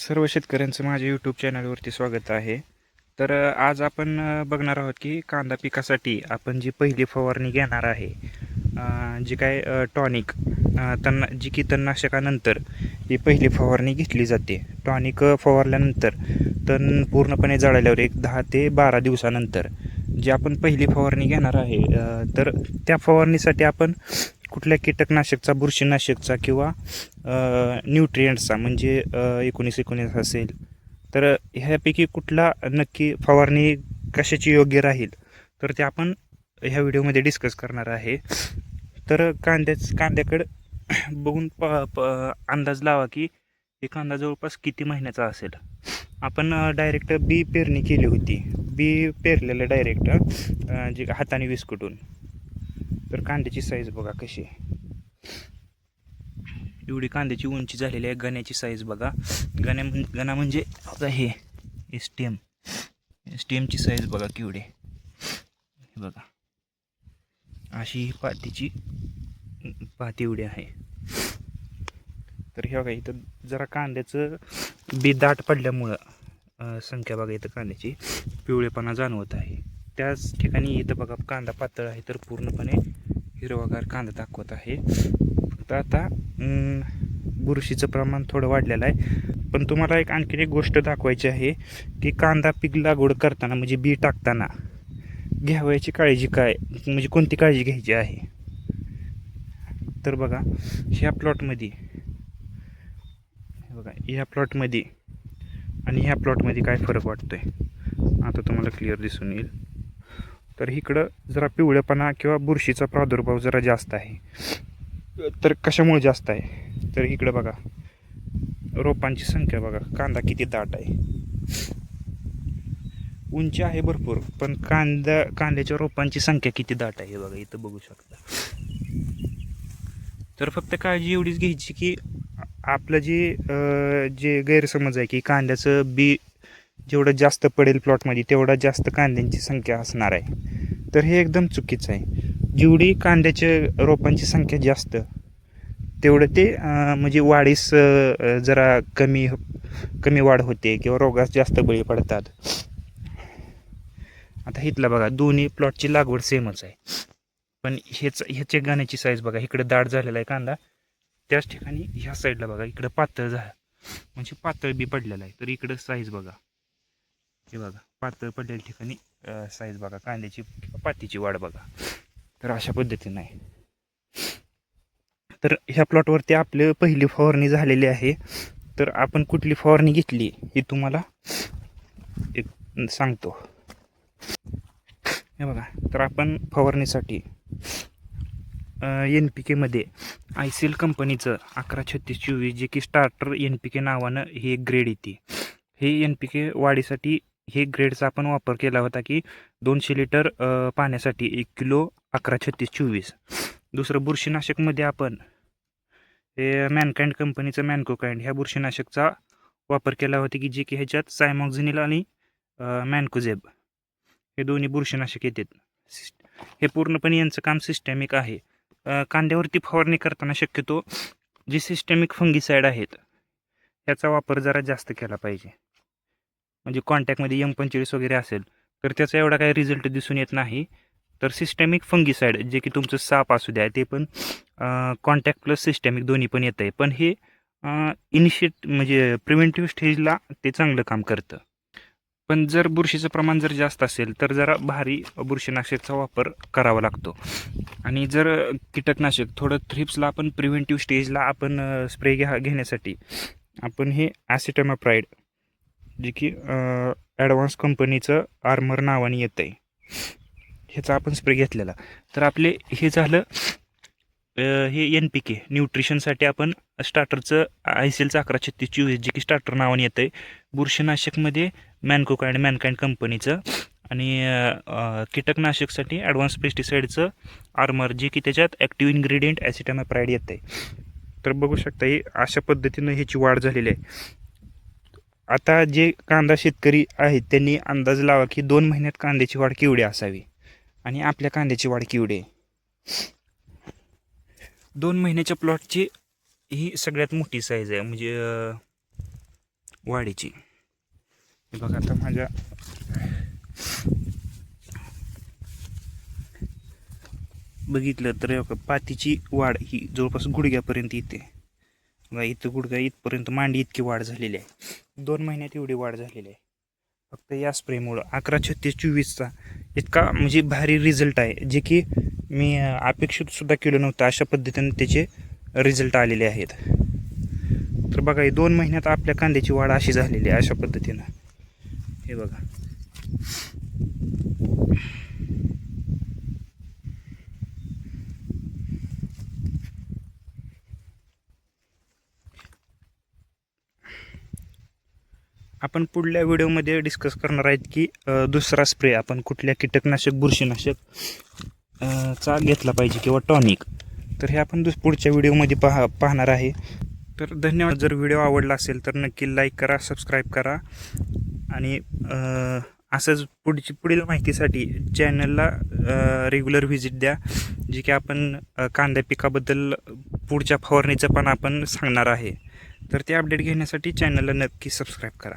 सर्व शेतकऱ्यांचं माझ्या यूट्यूब चॅनलवरती स्वागत आहे. तर आज आपण बघणार आहोत की कांदा पिकासाठी आपण जी पहिली फवारणी घेणार आहे जी काय टॉनिक तण जी की तणनाशकानंतर ही पहिली फवारणी घेतली जाते. टॉनिक फवारल्यानंतर तण पूर्णपणे जळाल्यावर एक दहा ते बारा दिवसानंतर जी आपण पहिली फवारणी घेणार आहे तर त्या फवारणीसाठी आपण कुठल्या कीटकनाशकचा बुरशीनाशकचा किंवा न्यूट्रियंट्सचा म्हणजे एकोणीस एकोणीस असेल तर ह्यापैकी कुठला नक्की फवारणी कशाची योग्य राहील तर ते आपण ह्या व्हिडिओमध्ये डिस्कस करणार आहे. तर कांद्याच कांद्याकडं बघून प प अंदाज लावा की हे कांदा जवळपास किती महिन्याचा असेल? आपण डायरेक्ट बी पेरणी केली होती. बी पेरलेलं डायरेक्ट जे हाताने विस्कुटून. तर कांद्याची साईज बघा कशी एवढी कांद्याची उंची झालेली आहे गण्याची साईज बघा. गण्या गणा म्हणजे आता हे स्टेम स्टेमची साईज बघा केवढी हे बघा. अशी ही पातीची पाती एवढी आहे. तर हे बघा इथं जरा कांद्याचं बी दाट पडल्यामुळं संख्या बघा इथं कांद्याची पिवळेपणा जाणवत आहे. त्याच ठिकाणी इथं बघा कांदा पातळ आहे तर पूर्णपणे हिरवागार कांदा दाखवत आहे. फक्त आता बुरशीचं प्रमाण थोडं वाढलेलं आहे. पण तुम्हाला एक आणखीन एक गोष्ट दाखवायची आहे की कांदा पीक लागवड करताना म्हणजे बी टाकताना घ्यावयाची काळजी काय म्हणजे कोणती काळजी घ्यायची आहे? तर बघा ह्या प्लॉटमध्ये हे बघा ह्या प्लॉटमध्ये आणि ह्या प्लॉटमध्ये काय फरक वाटतो आहे आता तुम्हाला क्लिअर दिसून येईल. तर इकडं जरा पिवळेपणा किंवा बुरशीचा प्रादुर्भाव जरा जास्त आहे. तर कशामुळे जास्त आहे? तर इकडं बघा. रोपांची संख्या बघा. कांदा किती दाट आहे? उंची आहे भरपूर पण कांदा कांद्याच्या रोपांची संख्या किती दाट आहे बघा इथं बघू शकता. तर फक्त काळजी एवढीच घ्यायची की आपलं जे जे गैरसमज आहे की कांद्याचं बी जेवढं जास्त पडेल प्लॉटमध्ये तेवढा जास्त कांद्यांची संख्या असणार आहे. तर हे एकदम चुकीचं आहे. जेवढी कांद्याच्या रोपांची संख्या जास्त तेवढं ते म्हणजे वाढीस जरा कमी कमी वाढ होते किंवा रोगास जास्त बळी पडतात. आता इथला बघा दोन्ही प्लॉटची लागवड सेमच आहे. पण हेच ह्याचे गाण्याची साईज बघा इकडे दाट झालेला आहे कांदा. त्याच ठिकाणी ह्या साईडला बघा इकडं पातळ झालं म्हणजे पातळ बी पडलेला आहे. तर इकडं साईज बघा. हे बघा पातळ पडलेल्या ठिकाणी साईज बघा कांद्याची पातीची वाढ बघा. तर अशा पद्धतीनं आहे. तर ह्या प्लॉटवरती आपलं पहिली फवारणी झालेली आहे. तर आपण कुठली फवारणी घेतली हे तुम्हाला एक सांगतो. हे बघा तर आपण फवारणीसाठी एन पी केमध्ये आय सी एल कंपनीचं अकरा छत्तीस चोवीस जे की स्टार्टर एन पी के नावानं ही एक ग्रेड येते. हे एन पी के वाढीसाठी हे ग्रेडचा आपण वापर केला होता की दोनशे लिटर पाण्यासाठी एक किलो अकरा छत्तीस चोवीस. दुसरं बुरशीनाशकमध्ये आपण हे मॅनकाइंड कंपनीचं मॅनकोकाइंड ह्या बुरशीनाशकचा वापर केला होता की जे की ह्याच्यात सायमॉक्झिनिल आणि मॅनकोझेब हे दोन्ही बुरशीनाशक येतात. सिस्ट हे पूर्णपणे यांचं काम सिस्टॅमिक आहे. कांद्यावरती फवारणी करताना शक्यतो जे सिस्टॅमिक फंगीसाईड आहेत याचा वापर जरा जास्त केला पाहिजे. म्हणजे कॉन्टॅक्टमध्ये यम पंचवीस वगैरे असेल तर त्याचा एवढा काही रिझल्ट दिसून येत नाही. तर सिस्टॅमिक फंगीसाईड जे की तुमचं साप असू द्या ते पण कॉन्टॅक्ट प्लस सिस्टॅमिक दोन्ही पण येतं आहे पण हे इनिशिएट म्हणजे प्रिव्हेंटिव्ह स्टेजला ते चांगलं काम करतं. पण जर बुरशीचं प्रमाण जर जास्त असेल तर जरा भारी बुरशीनाशकचा वापर करावा लागतो. आणि जर कीटकनाशक थोडं थ्रिप्सला आपण प्रिव्हेंटिव्ह स्टेजला आपण स्प्रे घ्या घेण्यासाठी आपण हे ॲसिटमाप्राईड जे की ॲडव्हान्स कंपनीचं आर्मर नावाने येतं आहे ह्याचा आपण स्प्रे घेतलेला. तर आपले हे झालं हे एन पी के न्यूट्रिशनसाठी आपण स्टार्टरचं आय सी एलचं अकरा छत्तीस चोवीस जे की स्टार्टर नावाने येतं आहे बुरशीनाशकमध्ये मॅनकोकाइंड मॅनकाइंड कंपनीचं आणि कीटकनाशकसाठी ॲडव्हान्स पेस्टिसाईडचं आर्मर जे की त्याच्यात ॲक्टिव्ह इन्ग्रेडियंट ॲसिटामाप्राईड येतं आहे तर बघू शकता हे अशा पद्धतीनं ह्याची वाढ झालेली आहे. आता जे कांदा शेतकरी आहेत त्यांनी अंदाज लावा की दोन महिन्यात कांद्याची वाढ केवढी असावी? आणि आपल्या कांद्याची वाढ केवढी आहे? दोन महिन्याच्या प्लॉटची ही सगळ्यात मोठी साईज आहे म्हणजे वाढीची. हे बघा आता माझ्या बघितलं तर पातीची वाढ ही जवळपास गुडघ्यापर्यंत येते. बघा इथं गुडघ्या इथपर्यंत मांडी इतकी वाढ झालेली आहे. दोन महिन्यात एवढी वाढ झालेली आहे. फक्त या स्प्रेमुळं. अकरा छत्तीस चोवीसचा इतका म्हणजे भारी रिझल्ट आहे. जे की मी अपेक्षितसुद्धा केलं नव्हतं. अशा पद्धतीने त्याचे रिझल्ट आलेले आहेत. तर बघा हे दोन महिन्यात आपल्या कांद्याची वाढ अशी झालेली आहे अशा पद्धतीनं. हे बघा. आपण पुढल्या व्हिडिओमध्ये डिस्कस करणार आहेत की दुसरा स्प्रे आपण कुठल्या कीटकनाशक बुरशीनाशक चा घेतला पाहिजे किंवा टॉनिक तर हे आपण दुस पुढच्या व्हिडिओमध्ये पहा पाहणार आहे. तर धन्यवाद. जर व्हिडिओ आवडला असेल तर नक्की लाईक करा सबस्क्राईब करा. आणि असंच पुढची पुढील माहितीसाठी चॅनलला रेग्युलर व्हिजिट द्या. जे की आपण कांदा पिकाबद्दल पुढच्या फवारणीचं पण आपण सांगणार आहे. तर ते अपडेट घेण्यासाठी चॅनलला नक्की सबस्क्राईब करा.